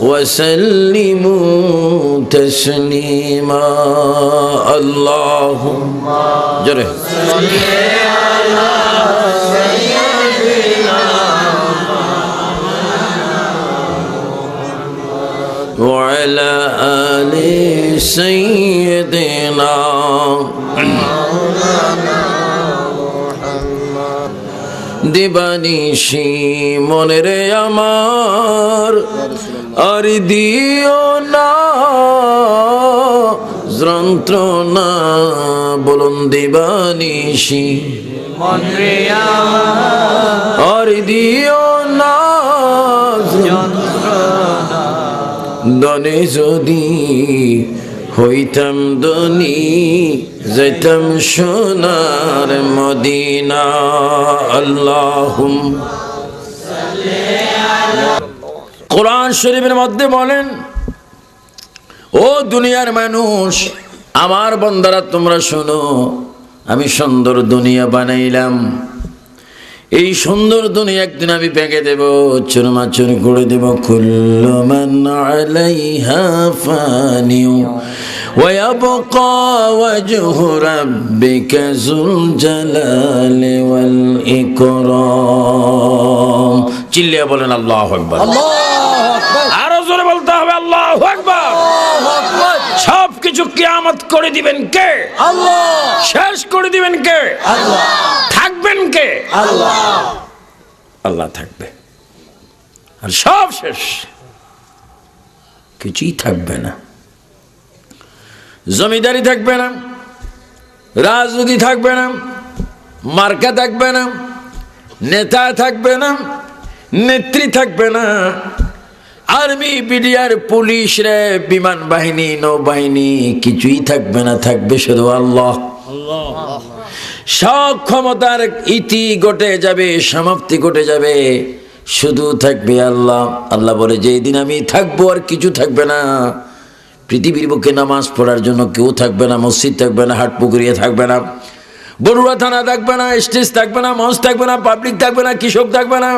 وسلموا تسليما اللهم جره وعلى آل سيدنا দিবানিশি মনে রে আমার আর দিও না যন্ত্রণা, বলুন দিবানিশি। আর দিও না দনে যদি হইতাম দনি যেতাম সোনার মদিনা, আল্লাহুম। কোরআন শরীফের মধ্যে বলেন ও দুনিয়ার মানুষ আমার বন্দারা তোমরা শোনো আমি সুন্দর দুনিয়া বানাইলাম এই সুন্দর দুনিয়া একদিন আমি ভেঙে দেব চুরমাচুর করে দেব কুল্লমান আলাইহা ফানিউ ويبقى وجه ربك ذو الجلال والإكرام চিল্লিয়া বলেন, আল্লাহ আকবার। আরও জোরে বলতে হবে, আল্লাহ আকবার। সব কিছু কিয়ামত করে দিবেন কে? আল্লাহ শেষ করে দিবেন কে? আল্লাহ থাকবেন কে? আল্লাহ আল্লাহ থাকবে। আর সব শেষ। কিছুই থাকবে না। জমিদারি থাকবে না। রাজনীতি থাকবে না। মার্কা থাকবে না। নেতা থাকবে না। নেত্রী থাকবে না। আর্মি, বিডিআর, পুলিশ রে, বিমান বাহিনী, নৌবাহিনী, কিছুই থাকবে না, থাকবে শুধু আল্লাহ। সব ক্ষমতার ইতি ঘটে যাবে, সমাপ্তি ঘটে যাবে, শুধু থাকবে আল্লাহ। আল্লাহ বলে যে দিন আমি থাকব আর কিছু থাকবে না। পৃথিবীর বুকে নামাজ পড়ার জন্য কেউ থাকবে না, মসজিদ থাকবে না, হাট পুকুরিয়া থাকবে না। বড়ুয়া থানা থাকবে না, স্টেজ থাকবে না মঞ্চ থাকবে না পাবলিক থাকবে না, কৃষক থাকবে না,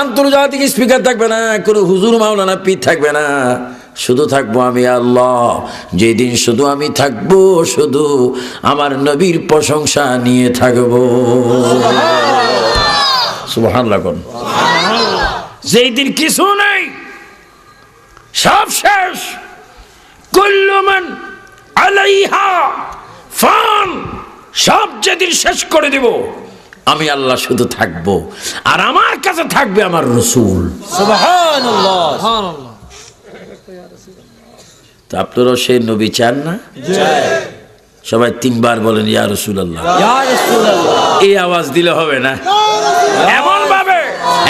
আন্তর্জাতিক স্পিকার থাকবে না, কোনো হুজুর, মাওলানা, পীর থাকবে না। শুধু থাকব আমি আল্লাহ, যেদিন শুধু আমি থাকব, শুধু আমার নবীর প্রশংসা নিয়ে থাকব। যেই দিন কিছু নেই, সব শেষ। কুল্লুমান আলাইহা ফান। সব যেদিন শেষ করে দেব আমি আল্লাহ শুধু থাকব। আর আমার কাছে থাকবে আমার রসুল। সুবহানাল্লাহ। তো আপনারাও সেই নবী চান না? সবাই তিনবার বলেন ইয়া রসুল আল্লাহ এই আওয়াজ দিলে হবে না? এমন ভাবে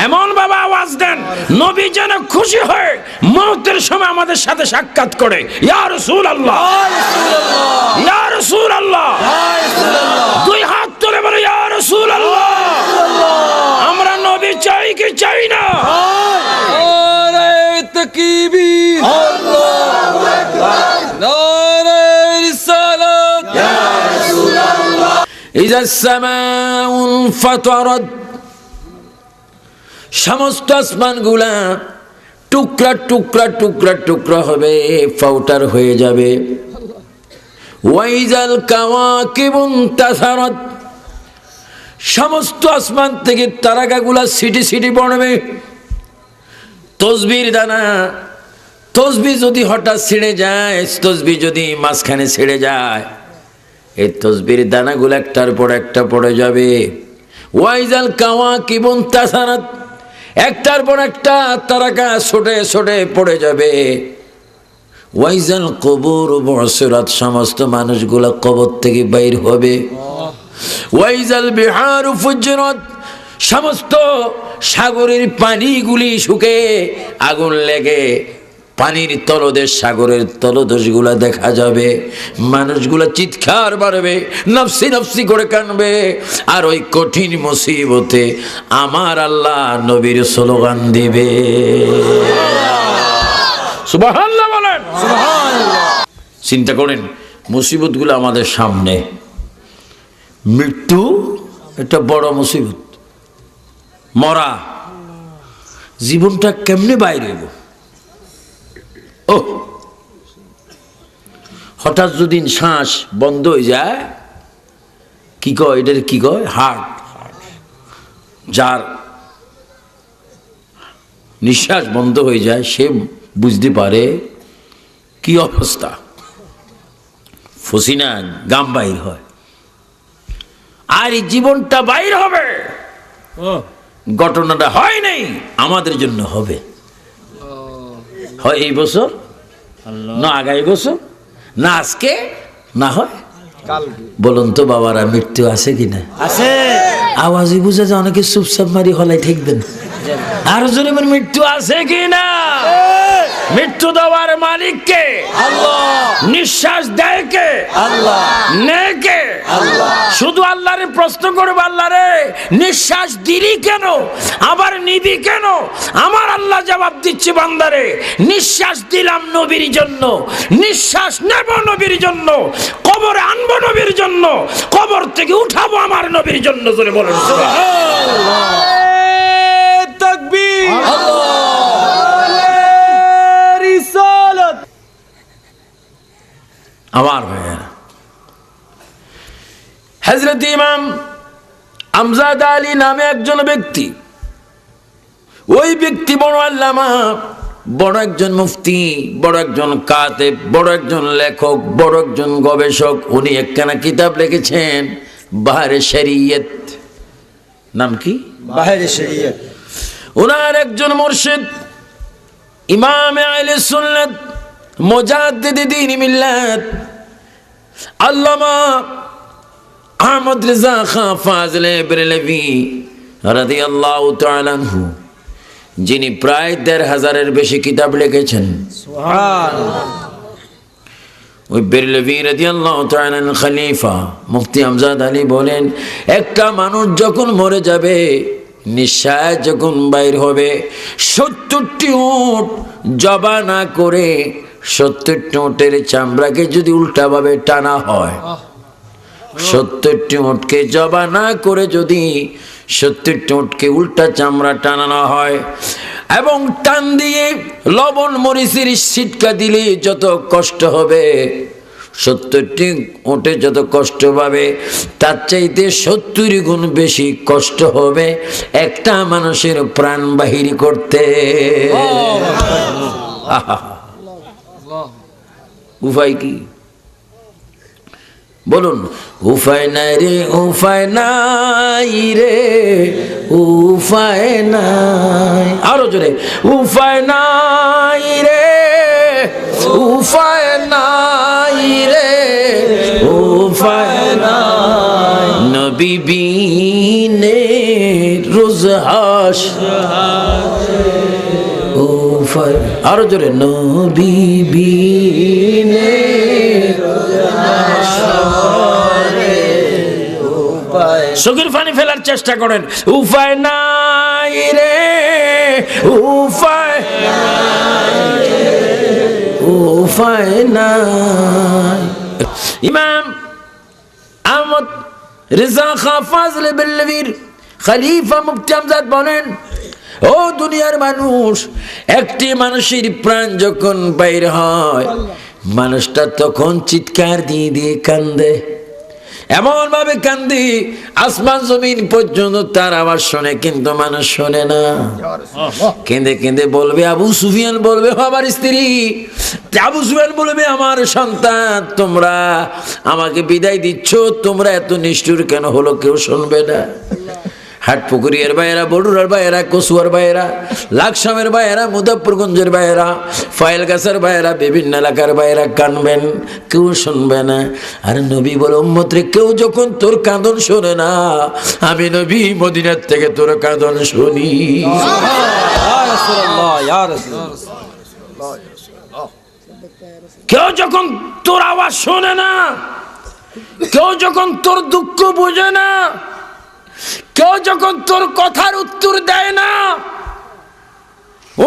এমন ভাবে আওয়াজ দেন নবী যেন খুশি হয়ে মৌতের সময় আমাদের সাথে সাক্ষাৎ করে ইয়া রসুল আল্লাহ রসুল আল্লাহ দুই হাত তুলে বলে ইয়া রসুল আল্লাহ আমরা নবী চাই কি চাই না? ইজা সামাউন ফাতারাত। সমস্ত আসমানগুলা টুকরা টুকরা টুকরা টুকরা হবে ফাউটার হয়ে যাবে। ওয়াইজাল কাওয়াকিবুন তাসারাত। সমস্ত আসমান থেকে তারাকাগুলা সিটি সিটি পড়বে তসবির দানা তসবি যদি হঠাৎ ছিঁড়ে যায় তসবি যদি মাঝখানে ছিঁড়ে যায়, এই তসবির দানাগুলো একটার পর একটা পড়ে যাবে। ওয়াইজাল কাওয়া কিবন তাসারাত, একটার পর একটা তারাকা ছোটে ছোটে পড়ে যাবে। ওয়াইজাল কবর বসরাত সমস্ত মানুষগুলা কবর থেকে বাইর হবে। ওয়াইজাল বিহার ফুজরত সমস্ত সাগরের পানিগুলি শুকে আগুন লেগে পানির তলদেশ, সাগরের তলদেশগুলা দেখা যাবে। মানুষগুলা চিৎকার বাড়বে নফসি নফসি করে কানবে আর ওই কঠিন মুসিবতে আমার আল্লাহ নবীর স্লোগান দিবে। চিন্তা করেন, মুসিবতগুলো আমাদের সামনে। মৃত্যু একটা বড় মুসিবত। মরা। জীবনটা কেমনে বাইরে ও হঠাৎ যদি শ্বাস বন্ধ হয়ে যায়, কি কয়, এটার কি কয়? হার্ট। যার নিঃশ্বাস বন্ধ হয়ে যায়, সে বুঝতে পারে কি অবস্থা? ফসিনা গাম বাইর হয়। আর এই জীবনটা বাইর হবে। ঘটনাটা হয় নাই আমাদের জন্য হবে। হয় এই বছর? না আগামী বছর? না আজকে? না হয়? বলুন তো বাবারা মৃত্যু আছে কিনা আছে। আওয়াজই বুঝে যে অনেকে চুপচাপ মারি হলাই ঠেকবেন। আর জনে মৃত্যু আছে কিনা মৃত্যু দেওয়ার মালিককে আল্লাহ। নিঃশ্বাস দেয় কে আল্লাহ। নেয় কে শুধু আল্লাহরে প্রশ্ন করব আল্লাহরে নিঃশ্বাস দিলি কেন? আবার নিবি কেন? আমার আল্লাহ জবাব দিচ্ছে বান্দারে নিঃশ্বাস দিলাম নবীর জন্য। নিঃশ্বাস নেব নবীর জন্য। কবরে আনব নবীর জন্য। কবর থেকে উঠাবো আমার নবীর জন্য জোরে বলেন। তাকবীর। রিসালাত আমার ভাইয়েরা। হজরত ইমাম আমজাদ আলী নামে একজন ব্যক্তি ওই ব্যক্তি বড় আল্লামা বড় একজন মুফতি বড় একজন কাতেব বড় একজন লেখক বড় একজন গবেষক উনি একখানা কিতাব লিখেছেন বাহারে শরিয়ত। নাম কি? বাহিরে শরীয়ত। ওনার একজন মুর্শিদ ইমাম আহলে সুন্নাত আল্লামা আহমদ ফাজলে যিনি প্রায় দেড় হাজারের বেশি কিতাব লিখেছেন। ওই খলিফা মুফতি আমজাদ বলেন, একটা মানুষ যখন মরে যাবে, নিঃশ্বাস যখন বাইর হবে, সত্তরটি উট জবা না করে সত্তরটি উটের চামড়াকে যদি উল্টাভাবে টানা হয় সত্তরটি উটকে জবা না করে যদি সত্তরটি উটকে উল্টা চামড়া টানানো হয় এবং টান দিয়ে লবণ মরিচের ছিটকা দিলে যত কষ্ট হবে সত্তরটি ওটে যত কষ্ট পাবে, তার চাইতে সত্তর গুণ বেশি কষ্ট হবে একটা মানুষের প্রাণ বাহির করতে। আহা। উপায় কি? বলুন উপায় নাই রে উপায় নাই রে উপায় নাই। আরও জোরে উপায় নাই রে উপায় নাই রে উপায় নাই। নবী বিনে রোজ হাস। উপায় আরও জোরে, নবী বিনে চোখের পানি ফেলার চেষ্টা করেন। উপায় নাই রে উপায় উপায় নাই। ইমাম আহমদ রেজা খা ফাজলে বেল্লবীর খলিফা মুফতি আমজাদ বলেন ও দুনিয়ার মানুষ, একটি মানুষের প্রাণ যখন বাইর হয়, মানুষটা তখন চিৎকার দিয়ে দিয়ে কান্দে। এমন ভাবে কান্দি, আসমান জমিন পর্যন্ত তার আওয়াজ শোনে, কিন্তু মানুষ শোনে না। কেঁদে কেঁদে বলবে, আবু সুফিয়ান বলবে, "ও আমার স্ত্রী, আবু সুফিয়ান বলবে, আমার সন্তান, তোমরা আমাকে বিদায় দিচ্ছ, তোমরা এত নিষ্ঠুর কেন হলো, কেউ শুনবে না। হাট পুকুরিয়ার বাইরা, বড়ুরার বাইরা কসুয়ার বাইরা, লাকসামের বাইরা, মুজাফরগঞ্জের বাইরা ফাইল গাছের বাইরা, বিভিন্ন এলাকার বাইরা কানবেন, কেউ শুনবে না। আর নবী বলে, উম্মত্রে, কেউ যখন তোর কাঁদন শোনে না, আমি নবী মদিনার থেকে তোর কাঁদন শুনি। কেউ যখন তোর আওয়াজ শোনে না, কেউ যখন তোর দুঃখ বোঝে না কেউ যখন তোর কথার উত্তর দেয় না,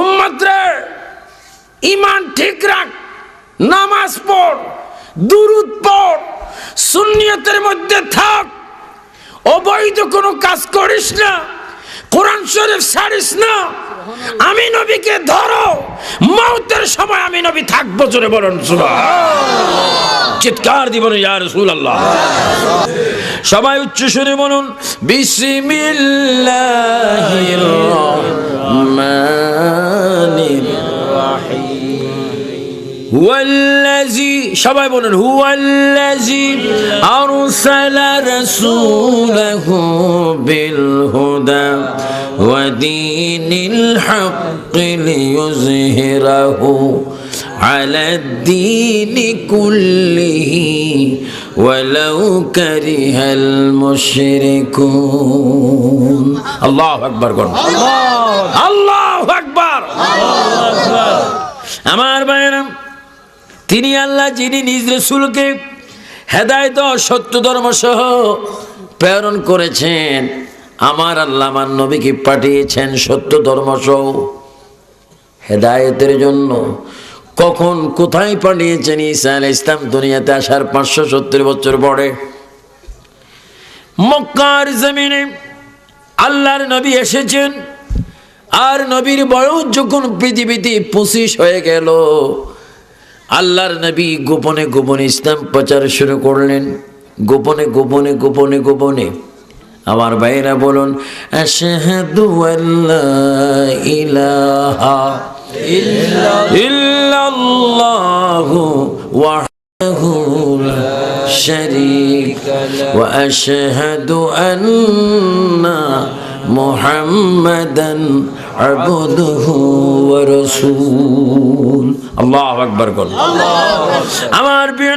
উম্মাত্রে ইমান ঠিক রাখ, নামাজ পড়, দুরুদ পড়, সুন্নিয়তের মধ্যে থাক, অবৈধ কোনো কাজ করিস না, কোরআন শরীফ ছাড়িস না, আমি নবীকে ধরো, মৌতের সময় আমি নবী থাকব, জোরে বলুন। চিৎকার দিবন ইয়া রাসূলুল্লাহ সবাই উচ্চ সুরে বলুন বিসমিল্লাহির রহমানির هو الذي সবাই বলুন هو الذي أرسل رسوله بالهدى ودين الحق ليظهره على الدين كله ولو كره المشركون الله أكبر قل الله أكبر আমার ভাইয়েরা তিনি আল্লাহ, যিনি নিজ রসুলকে হেদায়ত সত্য ধর্ম সহ প্রেরণ করেছেন, আমার আল্লাহ আমার নবীকে পাঠিয়েছেন সত্য ধর্ম সহ। হেদায়তের জন্য কখন, কোথায় পাঠিয়েছেন ঈসা আল ইসলাম দুনিয়াতে আসার পাঁচশো সত্তর বছর পরে। মক্কার জমিনে আল্লাহর নবী এসেছেন, আর নবীর বয়স যখন পৃথিবীতে পঁচিশ হয়ে গেল আল্লাহর নবী গোপনে গোপনে ইসলাম প্রচার শুরু করলেন। গোপনে গোপনে গোপনে গোপনে। আমার ভাইরা বলুন, আশহাদু ইলাহা আমার প্রিয়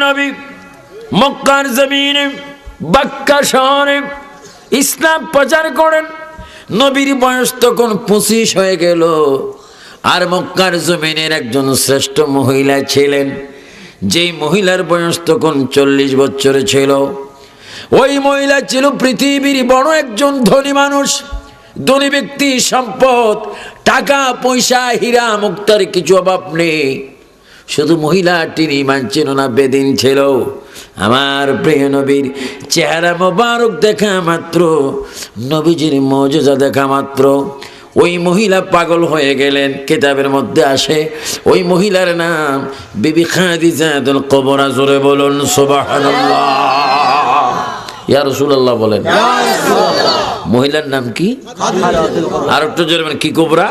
মক্কার জমিনে, বাক্কা শহরে ইসলাম প্রচার করেন। নবীর বয়স তখন পঁচিশ হয়ে গেল। আর মক্কার জমিনের একজন শ্রেষ্ঠ মহিলা ছিলেন। যেই মহিলার বয়স তখন চল্লিশ বছরে ছিল। ওই মহিলা ছিল পৃথিবীর বড় একজন ধনী মানুষ। ধনী ব্যক্তি সম্পদ, টাকা, পয়সা, হীরা, মুক্তার কিছু অভাব নেই। শুধু মহিলাটির ইমান ছিল না, বেদিন ছিল। আমার প্রিয় নবীর চেহারা মোবারক দেখা মাত্র, নবীজির মজুজা দেখা মাত্র। ওই মহিলা পাগল হয়ে গেলেন, কেতাবের মধ্যে আসে, ওই মহিলার নাম বিবি খাদিজাতুল কবরা, জোরে বলুন, সুবহানাল্লাহ। ইয়া রাসূলুল্লাহ বলেন। মহিলার নাম কি? আর একটু জোরে কি কোবরা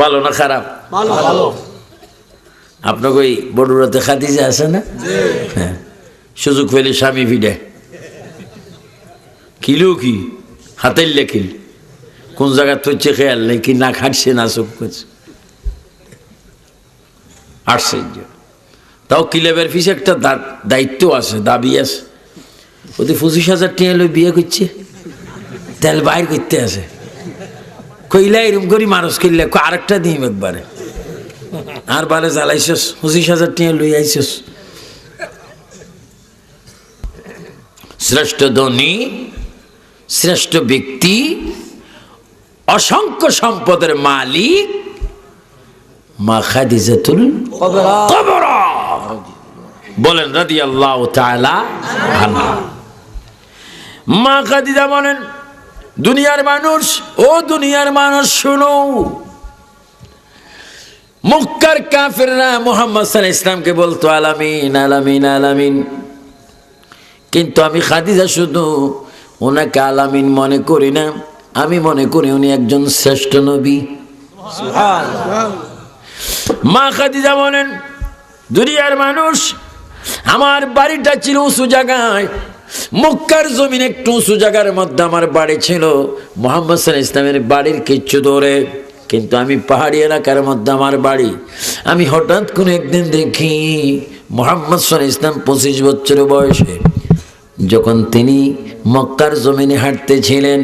ভালো না খারাপ? আপনাকে ওই বড়ুরাতে খাদিজা আছে না? হ্যাঁ সুযোগ পেলে স্বামী ফিডে কিলো কি? হাতের লেখিল। কোন জায়গা থচ্ছে খেয়াল নেই, কি না খাটছে, না সব করছে। আশ্চর্য। তাও কিলেবের ফিস একটা দায়িত্ব আছে, দাবি আছে। ওদের পঁচিশ হাজার টিয়া লই বিয়ে করছে। তেল বাইর করতে আছে। কইলা এরম করি মানুষ কইলে কই আরেকটা দিম একবারে। আর বারে জ্বালাইছস, পঁচিশ হাজার টিয়া লই আইছস। শ্রেষ্ঠ ধনী, শ্রেষ্ঠ ব্যক্তি, অসংখ্য সম্পদের মালিক মা খাদিজাতুল বলেন রাদি আল্লাহ মা খাদিজা বলেন, দুনিয়ার মানুষ, ও দুনিয়ার মানুষ, শুনো। মুক্কার কাফেররা মোহাম্মদ সাল ইসলামকে বলতো, আলামিন আলামিন আলামিন। কিন্তু আমি খাদিজা শুধু ওনাকে আলামিন মনে করি না, আমি মনে করি উনি একজন শ্রেষ্ঠ নবী। মা খাদিজা বলেন, দুনিয়ার মানুষ, আমার বাড়িটা ছিল উঁচু জায়গায় মক্কার জমিন একটু উঁচু জায়গার মধ্যে আমার বাড়ি ছিল। মোহাম্মদ সাল ইসলামের বাড়ির কিচ্ছু দৌড়ে কিন্তু আমি পাহাড়ি এলাকার মধ্যে আমার বাড়ি। আমি হঠাৎ করে একদিন দেখি মোহাম্মদ সাল ইসলাম পঁচিশ বছর বয়সে। যখন তিনি মক্কার জমিনে হাঁটতেছিলেন,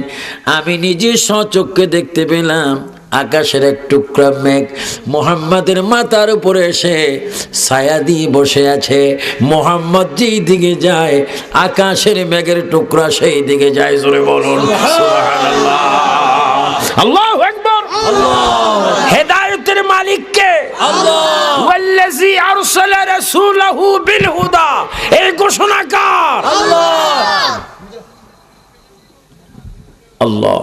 আমি নিজে স্বচক্ষে দেখতে পেলাম আকাশের এক টুকরা মেঘ মোহাম্মদের মাথার উপরে এসে ছায়া দিয়ে বসে আছে। মোহাম্মদ যেই দিকে যায় আকাশের মেঘের টুকরা সেই দিকে যায় জোরে বলুন। আল্লাহু আকবার। হেদায়েতের মালিক কে ওয়াল্লাযী আরসালা রাসূলাহু বিল হুদা এই ঘোষণা কার? আল্লাহ।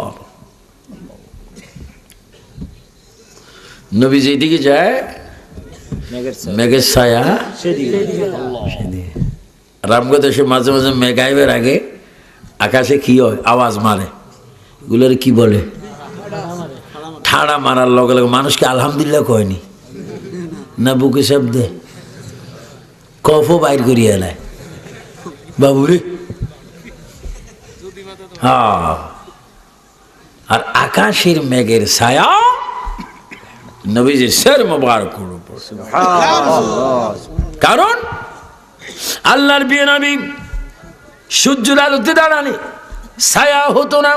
নবী যেদিকে যায় মেঘের ছায়া। রামগত এসে মাঝে মাঝে মেঘ আইবের আগে আকাশে কি হয় আওয়াজ মারে। এগুলোর কি বলে? ঠাড়া মারার লগে লগে মানুষকে আলহামদুলিল্লাহ কয়নি। না বুকে শব্দে। কফও বাইর করিয়া এলায় বাবুরে হ্যাঁ আর আকাশের মেঘের ছায়া নবীজির শের মোবারকের উপর। কারণ আল্লাহর বিয়ে নবী সূর্যের আলোতে দাঁড়ানি, ছায়া হতো না।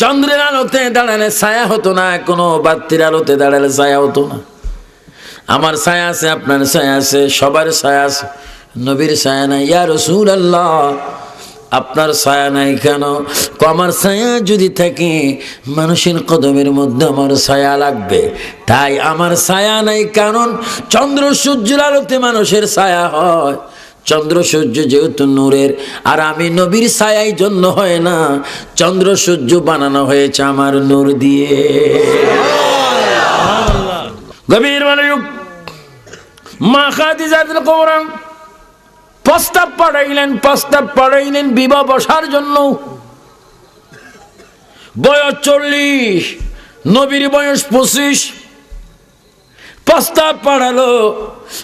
চন্দ্রের আলোতে দাঁড়ালে ছায়া হতো না, কোনো বাত্তির আলোতে দাঁড়ালে ছায়া হতো না। আমার ছায়া আছে, আপনার ছায়া আছে, সবার ছায়া আছে, নবীর ছায়া নাই। ইয়া রসুল আল্লাহ আপনার ছায়া নাই কেন? আমার ছায়া যদি থাকে, মানুষের কদমের মধ্যে আমার ছায়া লাগবে। তাই আমার ছায়া নাই কারণ চন্দ্র সূর্যের আলোতে মানুষের ছায়া হয়। চন্দ্র সূর্য যেহেতু নূরের, আর আমি নবীর ছায়াই জন্য হয় না, চন্দ্র সূর্য বানানো হয়েছে আমার নূর দিয়ে। গভীর মনোযোগ মা খাদিজাতুল কুবরা প্রস্তাব পাঠাইলেন প্রস্তাব পাঠাইলেন বিবাহ বসার জন্য। বয়স চল্লিশ, নবীর বয়স পঁচিশ। প্রস্তাব পাঠালো,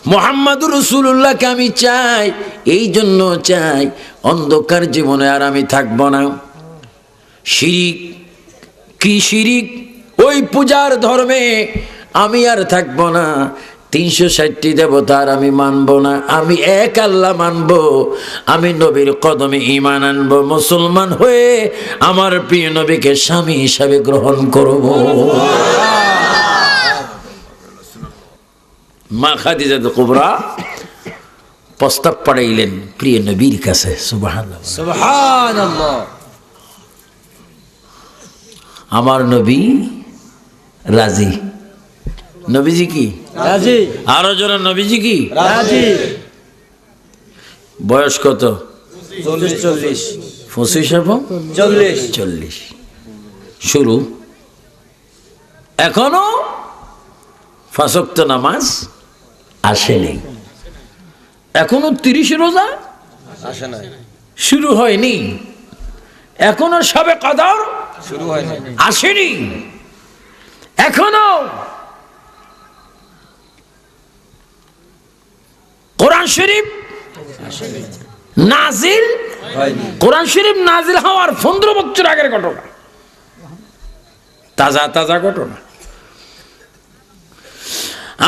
মোহাম্মদুর রসুল্লাহকে আমি চাই, এই জন্য চাই, অন্ধকার জীবনে আর আমি থাকব না। শিরিক, কি শিরিক? ওই পূজার ধর্মে আমি আর থাকব না। তিনশো ষাটটি দেবতার আমি মানব না আমি এক আল্লাহ মানব। আমি নবীর কদমে ইমান আনব মুসলমান হয়ে আমার প্রিয় নবীকে স্বামী হিসাবে গ্রহণ করব। মা খাদিজাত কুবরা প্রস্তাব পাঠাইলেন প্রিয় নবীর কাছে সুবহানাল্লাহ। সুবহানাল্লাহ। আমার নবী রাজি। নবীজি কি? রাজি। আরও জনের নবীজি কি? রাজি। বয়স কত? চল্লিশ চল্লিশ। পঁচিশ এবং চল্লিশ। চল্লিশ। শুরু। এখনও ফাঁসক্ত নামাজ আসেনি এখনও তিরিশ রোজা আসে না শুরু হয়নি। এখনও সবে কদর শুরু হয়নি। আসেনি। এখনও কোরআন শরীফ? নাজিল? কোরআন শরীফ নাজিল হওয়ার পনেরো বছর আগের ঘটনা। তাজা তাজা ঘটনা।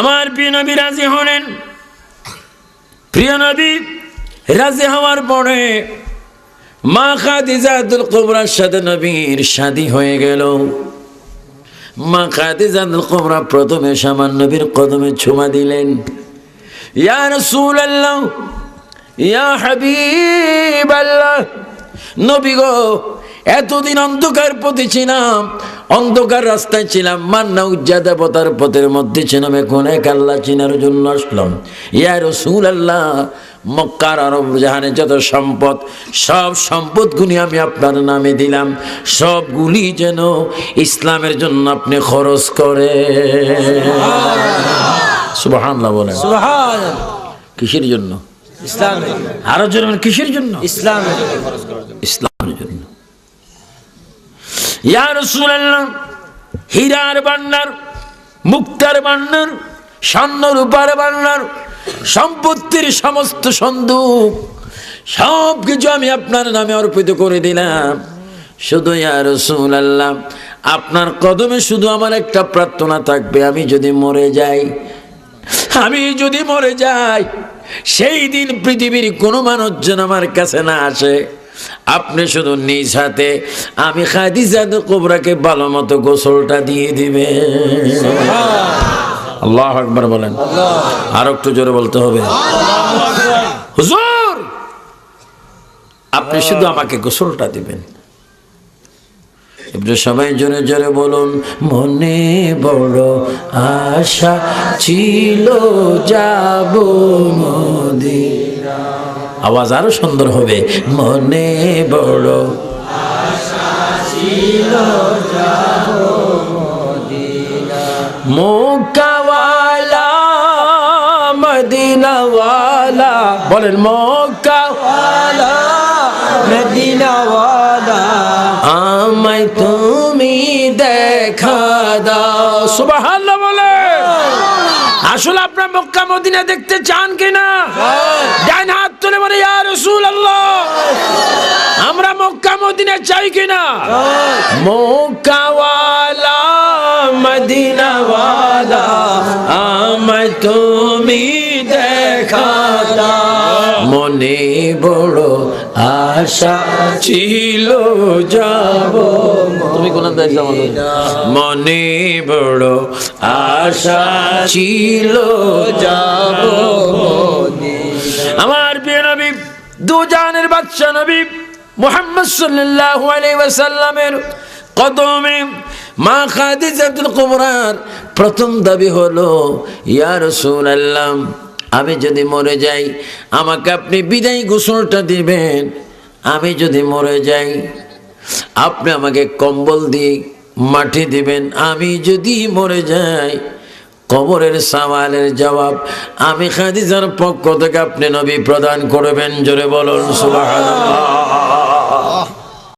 আমার প্রিয় নবী রাজি হলেন। প্রিয় নবী রাজি হওয়ার পরে মা খাদিজাতুল কুবরার সাথে নবীর শাদী হয়ে গেল। মা খাদিজাতুল কুবরা প্রথমে সামান নবীর কদমে ছোঁয়া দিলেন। ইয়া রাসূলুল্লাহ, ইয়া হাবিব আল্লাহ নবী গো, এতদিন অন্ধকার পথে ছিলাম, অন্ধকার রাস্তায় ছিলাম, মান্না উজ্জা দেবতার পথের মধ্যে ছিলাম, এখন এক আল্লাহ চিনার জন্য আসলাম। ইয়া রসুল আল্লাহ মক্কার আরব জাহানে যত সম্পদ, সব সম্পদগুলি আমি আপনার নামে দিলাম। সবগুলি যেন ইসলামের জন্য আপনি খরচ করে সুবহানাল্লাহ বলেন। সুবহানাল্লাহ। কিসের জন্য? ইসলাম আরও জন্য কিসের জন্য? ইসলাম ইসলামের জন্য। ইয়া রাসূলুল্লাহ হীরার ভান্ডার মুক্তার ভান্ডার স্বর্ণ রূপার ভান্ডার সম্পত্তির সমস্ত সন্দুক সব কিছু আমি আপনার নামে অর্পিত করে দিলাম। শুধু ইয়া রাসূলুল্লাহ আপনার কদমে শুধু আমার একটা প্রার্থনা থাকবে আমি যদি মরে যাই আমি যদি মরে যাই সেই দিন পৃথিবীর কোনো মানুষ যেন আমার কাছে না আসে। আপনি শুধু নিজ হাতে আমি খাদিজাত কোবরাকে ভালো মতো গোসলটা দিয়ে দিবেন আল্লাহ আকবার বলেন। আর একটু জোরে বলতে হবে। হুজুর আপনি শুধু আমাকে গোসলটা দিবেন। এবারে সবাই জোরে জোরে বলুন, মনে বড় আশা ছিল যাব মদিনা। আওয়াজ আরও সুন্দর হবে, মনে বড় মোকাওয়ালা মদিনাওয়ালা, বলেন মোকাওয়ালা মদিনাওয়ালা। আমায় তুমি দেখা দাও। সুবহানাল্লাহ বলে। আসলে আপনার মক্কা মদিনা দেখতে চান কিনা? ডান হাত তুলে বলে ইয়া রাসূলুল্লাহ আমরা মক্কা মদিনা চাই কিনা? মক্কাওয়ালা মদিনাওয়ালা আমায় তুমি দেখা দাও। মনে বড় আশা ছিল যাব তুমি কোন মনে বড় আশা ছিল যাব আমার প্রিয় নবী দু জানের বাচ্চা নবী মোহাম্মদ সাল্লাল্লাহু আলাইহি ওয়াসাল্লামের কদমে মা খাদিজাতুল কুবরার প্রথম দাবি হলো ইয়া রাসূলুল্লাহ আমি যদি মরে যাই, আমাকে আপনি বিদায় গোসলটা দিবেন। আমি যদি মরে যাই, আপনি আমাকে কম্বল দিয়ে মাটি দিবেন। আমি যদি মরে যাই, কবরের সামালের জবাব আমি খাদিজার পক্ষ থেকে আপনি নবী প্রদান করবেন। জোরে বলুন, সুবহানাল্লাহ।